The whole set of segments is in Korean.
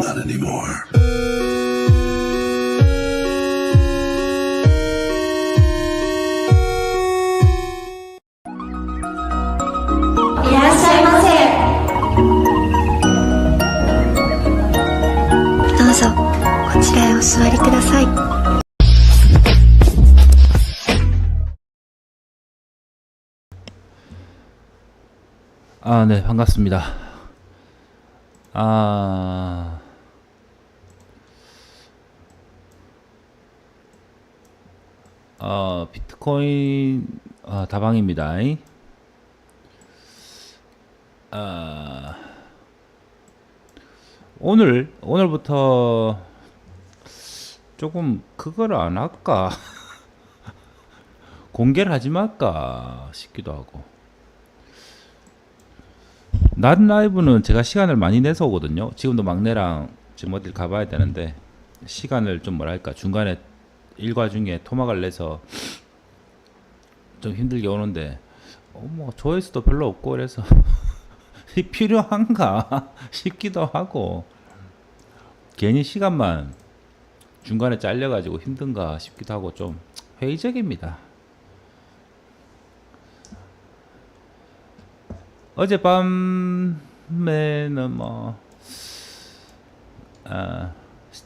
Not anymore. 아, 네, 반갑습니다. 아, 어, 비트코인 어, 다방입니다. 아, 오늘 오늘부터 조금 그걸 안 할까 공개를 하지 말까 싶기도 하고. 낮 라이브는 제가 시간을 많이 내서 오거든요. 지금도 막내랑 지금 어딜 가봐야 되는데 시간을 좀 뭐랄까 중간에 일과 중에 토막을 내서 좀 힘들게 오는데 어, 뭐 조회수도 별로 없고 그래서 이 필요한가 싶기도 하고 괜히 시간만 중간에 잘려가지고 힘든가 싶기도 하고 좀 회의적입니다. 어젯밤에는 뭐, 아,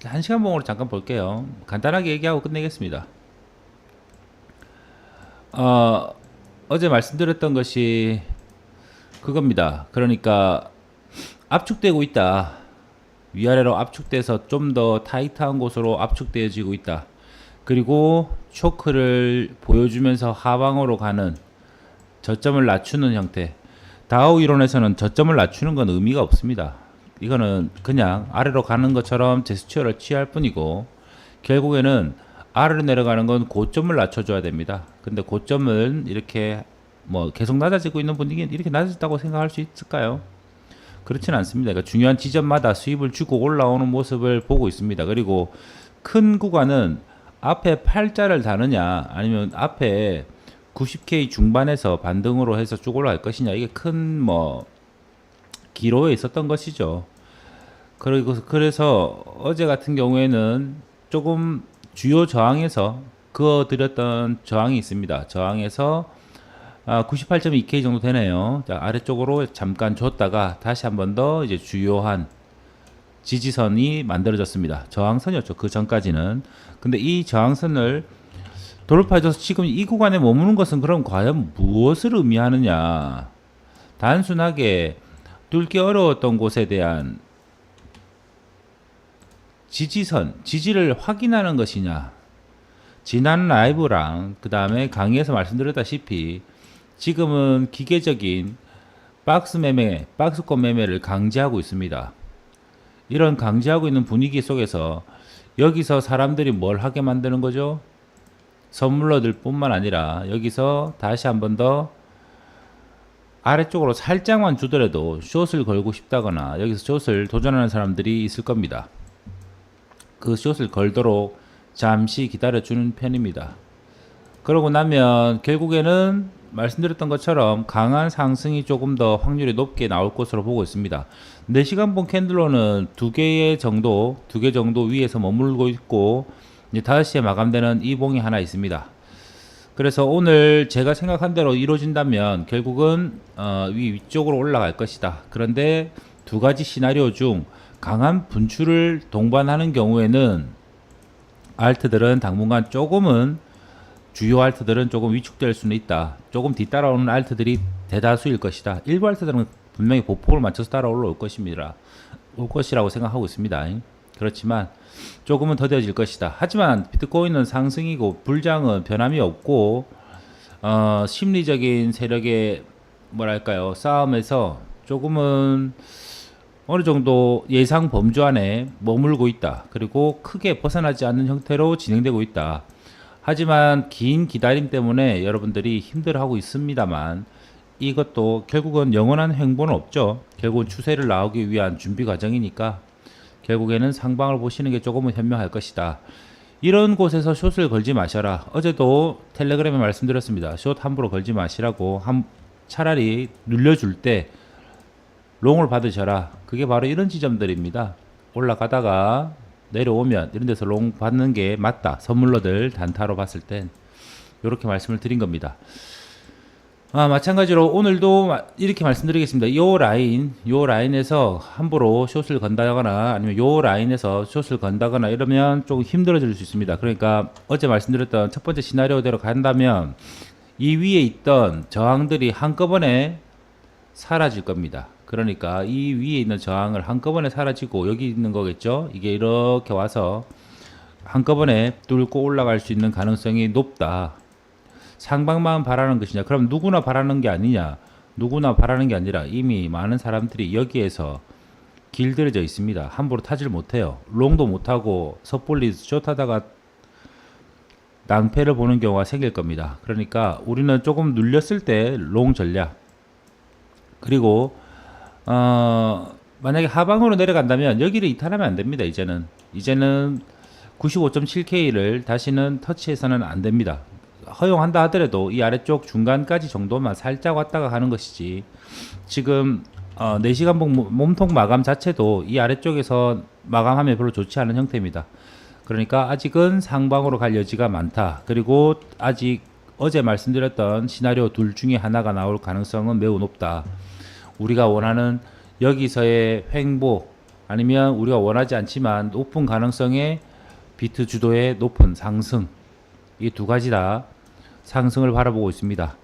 한 시간 봉으로 잠깐 볼게요. 간단하게 얘기하고 끝내겠습니다. 어, 어제 말씀드렸던 것이 그겁니다. 그러니까 압축되고 있다. 위아래로 압축돼서 좀 더 타이트한 곳으로 압축되어지고 있다. 그리고 초크를 보여주면서 하방으로 가는 저점을 낮추는 형태. 다우 이론에서는 저점을 낮추는 건 의미가 없습니다. 이거는 그냥 아래로 가는 것처럼 제스처를 취할 뿐이고 결국에는 아래로 내려가는 건 고점을 낮춰줘야 됩니다. 근데 고점은 이렇게 뭐 계속 낮아지고 있는 분위기는 이렇게 낮아졌다고 생각할 수 있을까요? 그렇지는 않습니다. 그러니까 중요한 지점마다 수입을 주고 올라오는 모습을 보고 있습니다. 그리고 큰 구간은 앞에 팔자를 다느냐 아니면 앞에 90K 중반에서 반등으로 해서 쭉 올라갈 것이냐 이게 큰 뭐 기로에 있었던 것이죠. 그리고 그래서 어제 같은 경우에는 조금 주요 저항에서 그어드렸던 저항이 있습니다. 저항에서 아, 98.2K 정도 되네요. 자, 아래쪽으로 잠깐 줬다가 다시 한 번 더 이제 주요한 지지선이 만들어졌습니다. 저항선이었죠. 그 전까지는. 근데 이 저항선을 돌파해줘서 지금 이 구간에 머무는 것은 그럼 과연 무엇을 의미하느냐? 단순하게 뚫기 어려웠던 곳에 대한 지지선, 지지를 확인하는 것이냐? 지난 라이브랑 그 다음에 강의에서 말씀드렸다시피 지금은 기계적인 박스 매매, 박스권 매매를 강제하고 있습니다. 이런 강제하고 있는 분위기 속에서 여기서 사람들이 뭘 하게 만드는 거죠? 선물로 들 뿐만 아니라 여기서 다시 한 번 더 아래쪽으로 살짝만 주더라도 숏을 걸고 싶다거나 여기서 숏을 도전하는 사람들이 있을 겁니다. 그 숏을 걸도록 잠시 기다려주는 편입니다. 그러고 나면 결국에는 말씀드렸던 것처럼 강한 상승이 조금 더 확률이 높게 나올 것으로 보고 있습니다. 4시간 본 캔들로는 두 개의 정도, 두 개 정도 위에서 머물고 있고 이제 5시에 마감되는 이 봉이 하나 있습니다. 그래서 오늘 제가 생각한 대로 이루어진다면 결국은 어, 위 위쪽으로 올라갈 것이다. 그런데 두 가지 시나리오 중 강한 분출을 동반하는 경우에는 알트들은 당분간 조금은 주요 알트들은 조금 위축될 수는 있다. 조금 뒤따라오는 알트들이 대다수일 것이다. 일부 알트들은 분명히 보폭을 맞춰서 따라 올라올 것입니다. 올 것이라고 생각하고 있습니다. 그렇지만 조금은 더뎌질 것이다. 하지만 비트코인은 상승이고 불장은 변함이 없고 어, 심리적인 세력의 뭐랄까요 싸움에서 조금은 어느 정도 예상 범주 안에 머물고 있다. 그리고 크게 벗어나지 않는 형태로 진행되고 있다. 하지만 긴 기다림 때문에 여러분들이 힘들어하고 있습니다만 이것도 결국은 영원한 행보는 없죠. 결국은 추세를 나오기 위한 준비 과정이니까 결국에는 상방을 보시는 게 조금은 현명할 것이다. 이런 곳에서 숏을 걸지 마셔라. 어제도 텔레그램에 말씀드렸습니다. 숏 함부로 걸지 마시라고 한, 차라리 눌려줄 때 롱을 받으셔라. 그게 바로 이런 지점들입니다. 올라가다가 내려오면 이런 데서 롱 받는 게 맞다. 선물로들 단타로 봤을 땐 이렇게 말씀을 드린 겁니다. 아, 마찬가지로 오늘도 마- 이렇게 말씀드리겠습니다. 요 라인, 요 라인에서 함부로 숏을 건다거나 아니면 요 라인에서 숏을 건다거나 이러면 조금 힘들어질 수 있습니다. 그러니까 어제 말씀드렸던 첫 번째 시나리오대로 간다면 이 위에 있던 저항들이 한꺼번에 사라질 겁니다. 그러니까 이 위에 있는 저항을 한꺼번에 사라지고 여기 있는 거겠죠? 이게 이렇게 와서 한꺼번에 뚫고 올라갈 수 있는 가능성이 높다. 상방만 바라는 것이냐? 그럼 누구나 바라는 게 아니냐? 누구나 바라는 게 아니라 이미 많은 사람들이 여기에서 길들여져 있습니다. 함부로 타질 못해요. 롱도 못하고 섣불리 숏하다가 낭패를 보는 경우가 생길 겁니다. 그러니까 우리는 조금 눌렸을 때 롱 전략 그리고 어 만약에 하방으로 내려간다면 여기를 이탈하면 안 됩니다. 이제는 이제는 95.7K를 다시는 터치해서는 안 됩니다. 허용한다 하더라도 이 아래쪽 중간까지 정도만 살짝 왔다가 가는 것이지 지금 어, 4시간 봉 몸- 몸통 마감 자체도 이 아래쪽에서 마감하면 별로 좋지 않은 형태입니다. 그러니까 아직은 상방으로 갈 여지가 많다. 그리고 아직 어제 말씀드렸던 시나리오 둘 중에 하나가 나올 가능성은 매우 높다. 우리가 원하는 여기서의 횡보 아니면 우리가 원하지 않지만 높은 가능성의 비트 주도의 높은 상승 이 두 가지 다 상승을 바라보고 있습니다.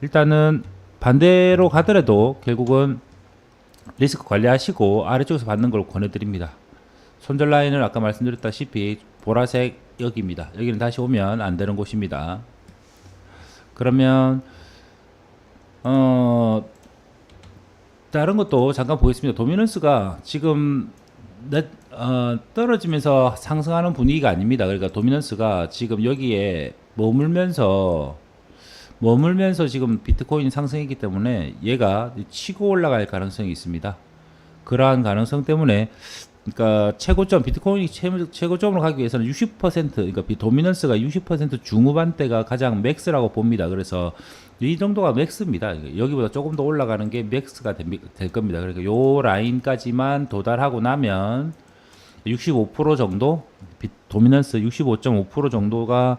일단은 반대로 가더라도 결국은 리스크 관리하시고 아래쪽에서 받는 걸 권해드립니다. 손절 라인을 아까 말씀드렸다시피 보라색 여기입니다. 여기는 다시 오면 안 되는 곳입니다. 그러면 어 다른 것도 잠깐 보겠습니다. 도미넌스가 지금 넷, 어, 떨어지면서 상승하는 분위기가 아닙니다. 그러니까 도미넌스가 지금 여기에 머물면서 머물면서 지금 비트코인 상승했기 때문에 얘가 치고 올라갈 가능성이 있습니다. 그러한 가능성 때문에 그러니까 최고점 비트코인이 최, 최고점으로 가기 위해서는 60% 그러니까 비- 도미넌스가 60% 중후반대가 가장 맥스라고 봅니다. 그래서 이 정도가 맥스입니다. 여기보다 조금 더 올라가는 게 맥스가 될, 될 겁니다. 그러니까 요 라인까지만 도달하고 나면 65% 정도 비- 도미넌스 65.5% 정도가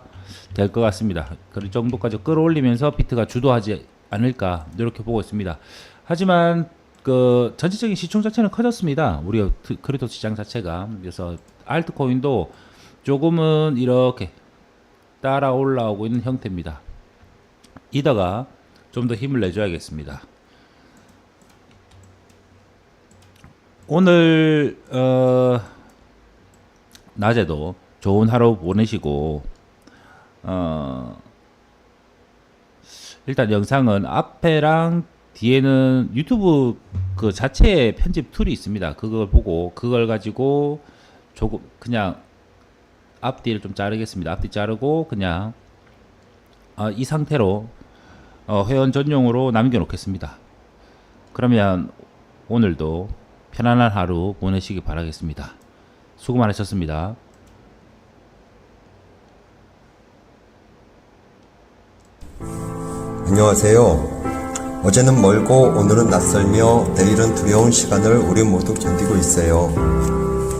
될 것 같습니다. 그 정도까지 끌어올리면서 비트가 주도하지 않을까 이렇게 보고 있습니다. 하지만 그 전체적인 시총 자체는 커졌습니다. 우리 크리토 시장 자체가 그래서 알트코인도 조금은 이렇게 따라 올라오고 있는 형태입니다. 이다가 좀 더 힘을 내줘야겠습니다. 오늘 어, 낮에도 좋은 하루 보내시고 어, 일단 영상은 앞에랑 뒤에는 유튜브 그 자체의 편집 툴이 있습니다. 그걸 보고 그걸 가지고 조금 그냥 앞뒤를 좀 자르겠습니다. 앞뒤 자르고 그냥 어, 이 상태로 어, 회원 전용으로 남겨놓겠습니다. 그러면 오늘도 편안한 하루 보내시기 바라겠습니다. 수고 많으셨습니다. 안녕하세요. 어제는 멀고 오늘은 낯설며 내일은 두려운 시간을 우리 모두 견디고 있어요.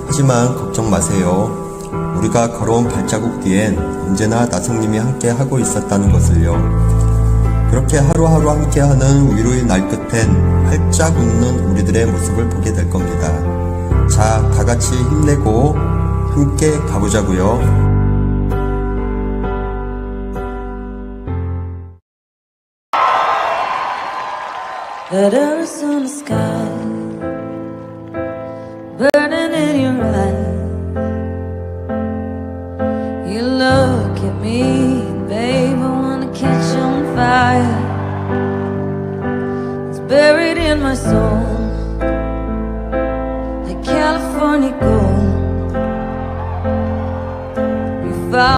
하지만 걱정 마세요. 우리가 걸어온 발자국 뒤엔 언제나 나성님이 함께 하고 있었다는 것을요. 그렇게 하루하루 함께하는 위로의 날 끝엔 활짝 웃는 우리들의 모습을 보게 될 겁니다. 자, 다 같이 힘내고 함께 가보자고요. On the sky,